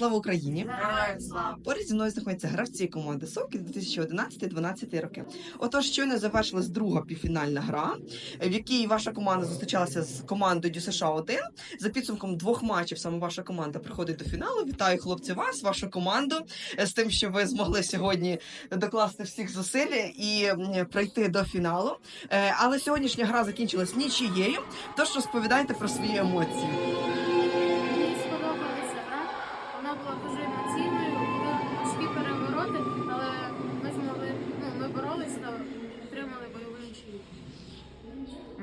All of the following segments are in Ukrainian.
Слава Україні! Слава! Поряд зі мною знаходяться гравці команди Сокіл 2011-2012 роки. Отож, щойно завершилась друга півфінальна гра, в якій ваша команда зустрічалася з командою ДЮСШ 1 За підсумком двох матчів саме ваша команда приходить до фіналу. Вітаю, хлопці, вас, вашу команду е, з тим, що ви змогли сьогодні докласти всіх зусиль і пройти до фіналу. Е, Але сьогоднішня гра закінчилась нічиєю. Тож розповідайте про свої емоції.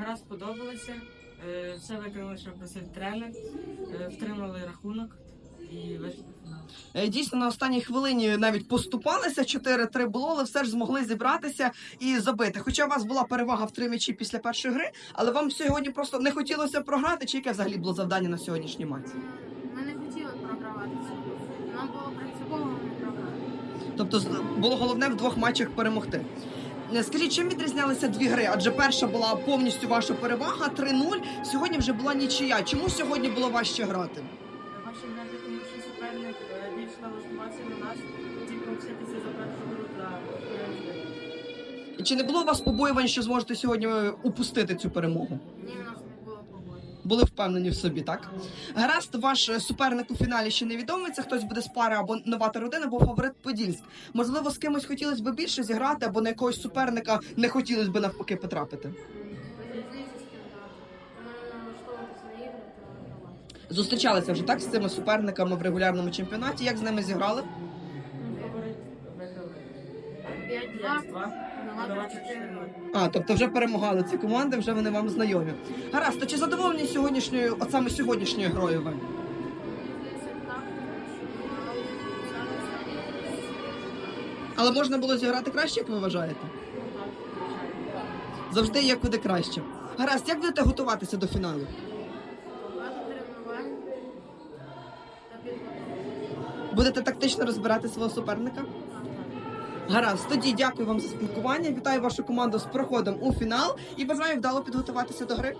Гра сподобалася. Е, Все виконали, що просив тренер, Е, втримали рахунок і вийшли фінал. Е, Дійсно, на останній хвилині навіть поступалися 4-3 було, але все ж змогли зібратися і забити. Хоча у вас була перевага в три м'ячі після першої гри, але вам сьогодні просто не хотілося програти, чи яке взагалі було завдання на сьогоднішній матч? Ми не хотіли програвати. Нам було принципово не програти. Тобто з- було головне в двох матчах перемогти. Е, Скажіть, чим відрізнялися дві гри? Адже перша була повністю ваша перевага 3-0. Сьогодні вже була нічия. Чому сьогодні було важче грати? Ваші грати, тому що суперник більш налаштувався на нас, тільки помститися за першу гру та. Чи не було у вас побоювань, що зможете сьогодні е, упустити цю перемогу? Ні, Були впевнені в собі, так? Гаразд, ваш е, суперник у фіналі ще невідомий. Це хтось буде з пари або нова та родина, або фаворит Подільськ. Можливо, з кимось хотілося б більше зіграти, або на якогось суперника не хотілося б навпаки потрапити. Зустрічалися вже так з цими суперниками в регулярному чемпіонаті. Як з ними зіграли? А, тобто вже перемагали ці команди, вже вони вам знайомі. Гаразд, то чи задоволені сьогоднішньою, от саме сьогоднішньою грою ви? Але можна було зіграти краще, як ви вважаєте? Завжди є куди краще. Гаразд, як будете готуватися до фіналу? Будете тактично розбирати свого суперника? Гаразд, тоді дякую вам за спілкування. Вітаю вашу команду з проходом у фінал і бажаю вдало підготуватися до гри.